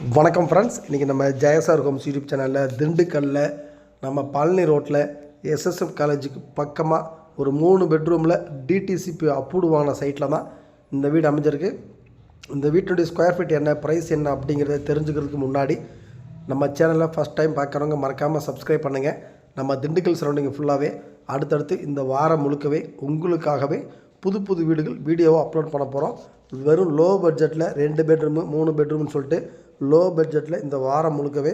வணக்கம் ஃப்ரெண்ட்ஸ் இன்றைக்கி நம்ம ஜெயசார் ஹோம்ஸ் யூடியூப் சேனலில் திண்டுக்கல்லில் நம்ம பழனி ரோட்டில் எஸ்எஸ்எஃப் காலேஜுக்கு பக்கமாக ஒரு மூணு பெட்ரூமில் டிடிசிபி அப்ரூவ் வாங்கின சைட்டில் தான் இந்த வீடு அமைஞ்சிருக்கு. இந்த வீட்டுடைய ஸ்கொயர் ஃபீட் என்ன ப்ரைஸ் என்ன அப்படிங்கிறத தெரிஞ்சுக்கிறதுக்கு முன்னாடி நம்ம சேனலை ஃபஸ்ட் டைம் பார்க்குறவங்க மறக்காமல் சப்ஸ்கிரைப் பண்ணுங்கள் நம்ம திண்டுக்கல் சரௌண்டிங் ஃபுல்லாகவே அடுத்தடுத்து இந்த வாரம் முழுக்கவே உங்களுக்காகவே புது புது வீடுகள் வீடியோவை அப்லோட் பண்ண போகிறோம் வெறும் லோ பட்ஜெட்டில் ரெண்டு பெட்ரூமு மூணு பெட்ரூம்னு சொல்லிட்டு லோ பட்ஜெட்டில் இந்த வாரம் முழுக்கவே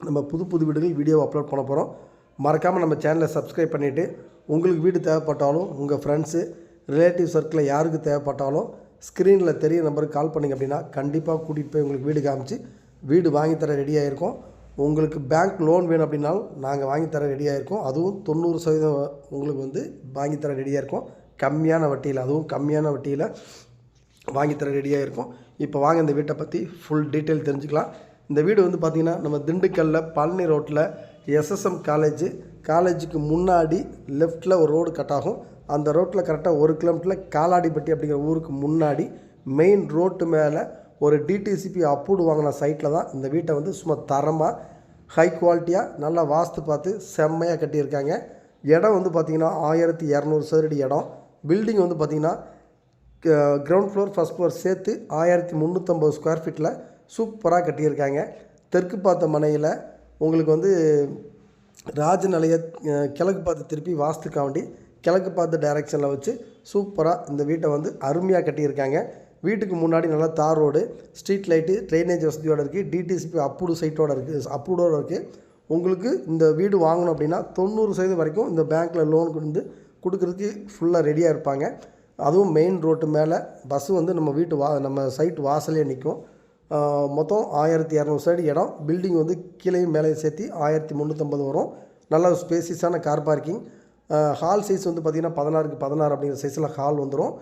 நம்ம புது புது வீடுகள் வீடியோ அப்லோட் பண்ண போகிறோம் மறக்காமல் நம்ம சேனலை சப்ஸ்கிரைப் பண்ணிவிட்டு உங்களுக்கு வீடு தேவைப்பட்டாலும் உங்கள் ஃப்ரெண்ட்ஸு ரிலேட்டிவ் சர்க்கிளில் யாருக்கு தேவைப்பட்டாலும் ஸ்க்ரீனில் தெரிய நம்பருக்கு கால் பண்ணிங்க அப்படின்னா கண்டிப்பாக கூட்டிகிட்டு போய் உங்களுக்கு வீடு காமிச்சு வீடு வாங்கித்தர தர ரெடியாக இருக்கோம் உங்களுக்கு பேங்க் லோன் வேணும் அப்படின்னாலும் நாங்கள் வாங்கித்தர தர ரெடியாக இருக்கோம் அதுவும் தொண்ணூறு சதவீதம் உங்களுக்கு வந்து வாங்கித்தர தர ரெடியாக இருக்கோம் கம்மியான வட்டியில் அதுவும் கம்மியான வட்டியில் வாங்கி தர ரெடியாக இருக்கும். இப்போ வாங்க இந்த வீட்டை பற்றி ஃபுல் டீட்டெயில் தெரிஞ்சுக்கலாம். இந்த வீடு வந்து பார்த்திங்கன்னா நம்ம திண்டுக்கல்லில் பழனி ரோட்டில் எஸ்எஸ்எம் காலேஜ் காலேஜுக்கு முன்னாடி லெஃப்ட்டில் ஒரு ரோடு கட் ஆகும். அந்த ரோட்டில் கரெக்டாக ஒரு கிலோமீட்டரில் காலாடிப்பட்டி அப்படிங்கிற ஊருக்கு முன்னாடி மெயின் ரோட்டு மேலே ஒரு டிடிசிபி அப்ரூவ்டு வாங்கின சைட்டில் தான் இந்த வீட்டை வந்து சும்மா தரமாக ஹை குவாலிட்டியாக நல்லா வாஸ்து பார்த்து செம்மையாக கட்டியிருக்காங்க. இடம் வந்து பார்த்திங்கன்னா ஆயிரத்தி இரநூறு சதுரடி இடம். பில்டிங் வந்து பார்த்திங்கன்னா கிரவுண்ட் ஃப்ளோர் ஃபஸ்ட் ஃப்ளோர் சேர்த்து ஆயிரத்தி முந்நூற்றம்பது ஸ்கொயர் ஃபீட்டில் சூப்பராக கட்டியிருக்காங்க. தெற்கு பார்த்த மனையில் உங்களுக்கு வந்து ராஜநிலைய அஹ், கிழக்கு பார்த்து திருப்பி வாஸ்துக்காண்டி கிழக்கு பார்த்த டைரெக்ஷனில் வச்சு சூப்பராக இந்த வீட்டை வந்து அருமையாக கட்டியிருக்காங்க. வீட்டுக்கு முன்னாடி நல்லா tar road street light drainage வசதியோடு இருக்குது டிடிசிபி அப்ரூவ் சைட்டோட இருக்குது அப்ரூவோடு இருக்குது உங்களுக்கு இந்த வீடு வாங்கணும் அப்படின்னா தொண்ணூறு சதவீதம் வரைக்கும் இந்த பேங்க்கில் லோன் வந்து கொடுக்குறதுக்கு ஃபுல்லாக ரெடியாக இருப்பாங்க. அதுவும் மெயின் ரோட்டு மேலே பஸ்ஸு வந்து நம்ம வீட்டு வா நம்ம சைட் வாசலே நிற்கும் மொத்தம் ஆயிரத்தி இரநூறு சைடு இடம். பில்டிங் வந்து கீழேயும் மேலே சேர்த்து ஆயிரத்தி முந்நூற்றம்பது வரும். நல்ல ஸ்பேசியஸான கார் பார்க்கிங் ஹால் சைஸ் வந்து பார்த்திங்கன்னா பதினாறுக்கு பதினாறு அப்படிங்கிற சைஸில் ஹால் வந்துடும்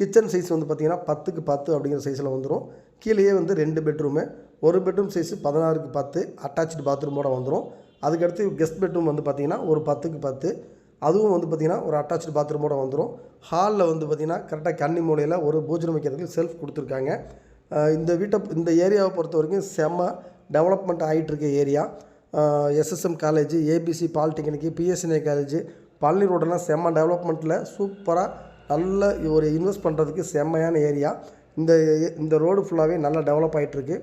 கிச்சன் சைஸ் வந்து பார்த்திங்கன்னா பத்துக்கு பத்து அப்படிங்கிற சைஸில் வந்துடும் கீழேயே வந்து ரெண்டு பெட்ரூமு ஒரு பெட்ரூம் சைஸு பதினாறுக்கு பத்து. அட்டாச்சு பாத்ரூமோட வந்துடும் அதுக்கடுத்து கெஸ்ட் பெட்ரூம் வந்து பார்த்திங்கன்னா ஒரு பத்துக்கு பத்து. அதுவும் வந்து பார்த்திங்கன்னா ஒரு அட்டாச்சு பாத்ரூமோட வந்துடும் ஹாலில் வந்து பார்த்திங்கன்னா கரெக்டாக கன்னி மூலையில் ஒரு பூஜனம் வைக்கிறதுக்கு செல்ஃப் கொடுத்துருக்காங்க. இந்த வீட்டை இந்த ஏரியாவை பொறுத்த வரைக்கும் செம்ம டெவலப்மெண்ட் ஆகிட்டு இருக்க area. SSM college ABC polytechnic BSNA college Palani ரோடெல்லாம் செம்ம டெவலப்மெண்ட்டில் சூப்பராக நல்ல ஒரு இன்வெஸ்ட் பண்ணுறதுக்கு செம்மையான ஏரியா. இந்த இந்த ரோடு ஃபுல்லாகவே நல்லா டெவலப் ஆகிட்டுருக்கு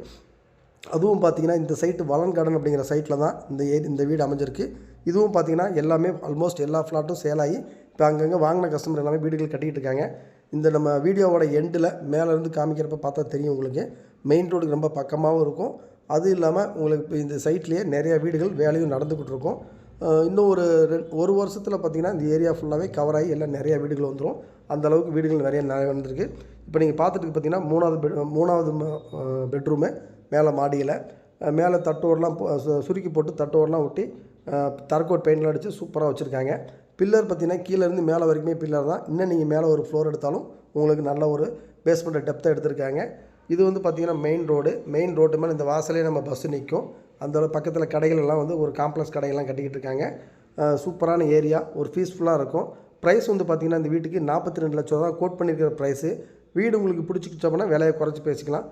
அதுவும் பார்த்தீங்கன்னா இந்த சைட்டு வளன் கார்டன் அப்படிங்கிற சைட்டில் தான் இந்த ஏ இந்த வீடு அமைஞ்சிருக்கு. இதுவும் பார்த்தீங்கன்னா எல்லாமே ஆல்மோஸ்ட் எல்லா ஃப்ளாட்டும் சேலாகி இப்போ அங்கங்கே வாங்கின கஸ்டமர் எல்லாமே வீடுகள் கட்டிக்கிட்டு இருக்காங்க. இந்த நம்ம வீடியோவோட எண்டில் மேலேருந்து காமிக்கிறப்ப பார்த்தா தெரியும் உங்களுக்கு. மெயின் ரோடுக்கு ரொம்ப பக்கமாகவும் இருக்கும். அது இல்லாமல் உங்களுக்கு இப்போ இந்த சைட்லேயே நிறையா வீடுகள் வேலையும் நடந்துக்கிட்டு இருக்கும். இன்னும் ஒரு ரெண் ஒரு வருஷத்தில் பார்த்திங்கன்னா இந்த ஏரியா ஃபுல்லாகவே கவர் ஆகி எல்லாம் நிறையா வீடுகள் வந்துடும் அந்த அளவுக்கு வீடுகள் நிறைய நடந்திருக்கு இப்போ நீங்கள் பார்த்துட்டு பார்த்தீங்கன்னா மூணாவது பெட் மூணாவது பெட்ரூமு மேலே மாடியில். மேலே தட்டோரெலாம் சுருக்கி போட்டு தட்டோரெலாம் ஒட்டி தரக்கோட் பெயிண்ட்லாம் அடித்து சூப்பராக வச்சுருக்காங்க. பில்லர் பார்த்திங்கன்னா கீழேருந்து மேலே வரைக்குமே பில்லர் தான். இன்னும் நீங்கள் மேலே ஒரு ஃப்ளோர் எடுத்தாலும் உங்களுக்கு நல்ல ஒரு பேஸ்மெண்ட்டை டெப்த்தை எடுத்திருக்காங்க. இது வந்து பார்த்திங்கன்னா மெயின் ரோடு மெயின் ரோட்டு மேலே இந்த வாசலே நம்ம பஸ்ஸு நிற்கும் அந்த பக்கத்தில் கடைகளெல்லாம் வந்து ஒரு காம்ப்ளெக்ஸ் கடைகள்லாம் கட்டிக்கிட்டு இருக்காங்க. சூப்பரான ஏரியா ஒரு பீஸ்ஃபுல்லாக இருக்கும். ப்ரைஸ் வந்து பார்த்திங்கன்னா இந்த வீட்டுக்கு நாற்பத்தி ரெண்டு லட்சம் தான். கோட் பண்ணியிருக்கிற ப்ரைஸு வீடு உங்களுக்கு பிடிச்சிக்கிச்சோம்னா விலையை குறைச்சி பேசிக்கலாம்.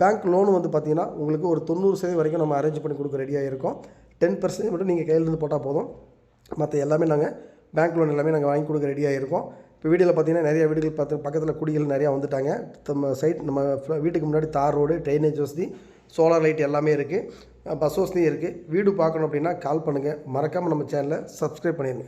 பேங்க் லோன் வந்து பார்த்திங்கன்னா உங்களுக்கு ஒரு தொண்ணூறு சதவீதம் வரைக்கும் நம்ம அரேஞ்ச் பண்ணி கொடுக்க ரெடியாக இருக்கும் டென் பர்சன்டேஜ் மட்டும் நீங்கள் கையிலேருந்து போட்டால் போதும். மற்ற எல்லாமே நாங்கள் பேங்க் லோன் எல்லாமே நாங்கள் வாங்கி கொடுக்க ரெடியாக இருக்கோம் இப்போ வீடியோவில் பார்த்தீங்கன்னா நிறைய வீடுகள் பார்த்து பக்கத்தில் குடிகள் நிறையா வந்துட்டாங்க. நம்ம சைட் நம்ம வீட்டுக்கு முன்னாடி தார் ரோடு ட்ரைனேஜ் வசதி சோலார் லைட் எல்லாமே இருக்குது பஸ் வசதியும் இருக்குது வீடு பார்க்கணும் அப்படின்னா கால் பண்ணுங்கள் மறக்காமல் நம்ம சேனலை சப்ஸ்கிரைப் பண்ணிடுங்க